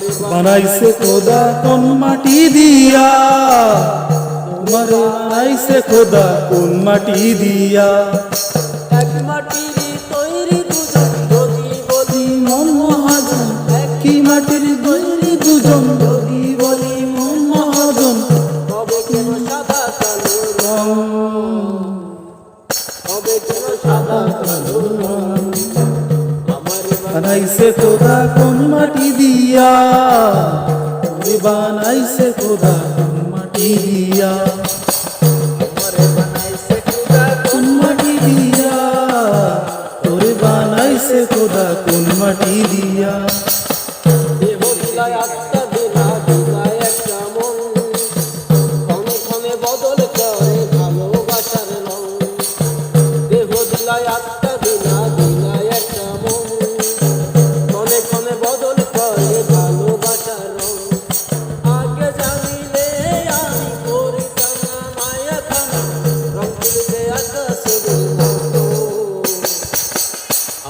বানাইছে খোদা কোন মাটি দিয়া? তোমারে বানাইছে খোদা কোন মাটি দিয়া? এক মাটির তৈরি দুজন যদি বলি। মন মহাজন একই মাটির তৈরি দুজন। যদি বলি মন মহাজন হবে কেন সাদা কালো রং? হবে কেন সাদা কালো বানাইছে খোদা কোন মাটি দিয়া? তুমি বানাইছে খোদা কোন মাটি দিয়া? আমারে বানাইছে খুদা কোন মাটি দিয়া? তোরে বানাইছে খোদা কোন মাটি দিয়া? বদল করে ভালোবাসার রং। দেহ দিলায় আত্মা